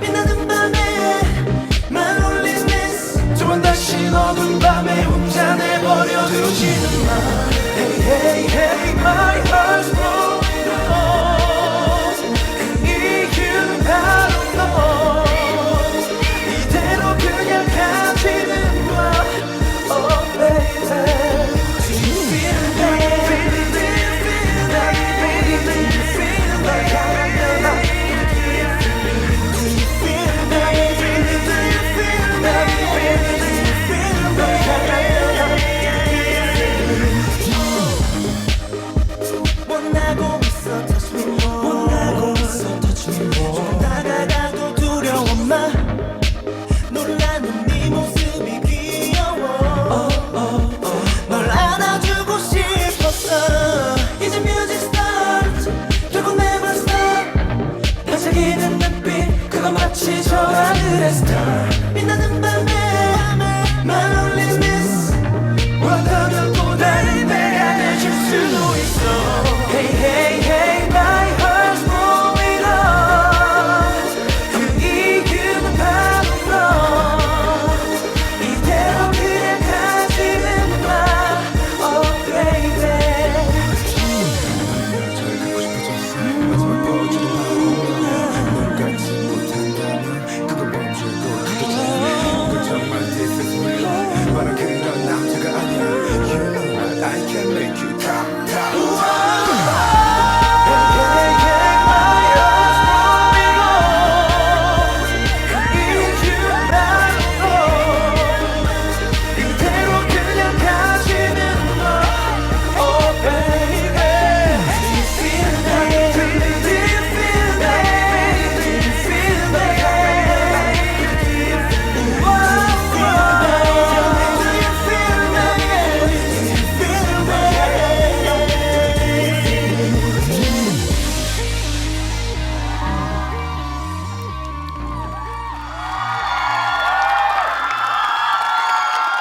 비나 는 밤에 My only 다시 어두운 밤에 혼자 내버려 두지는 마 그래 스타 빛나는 밤에, 밤에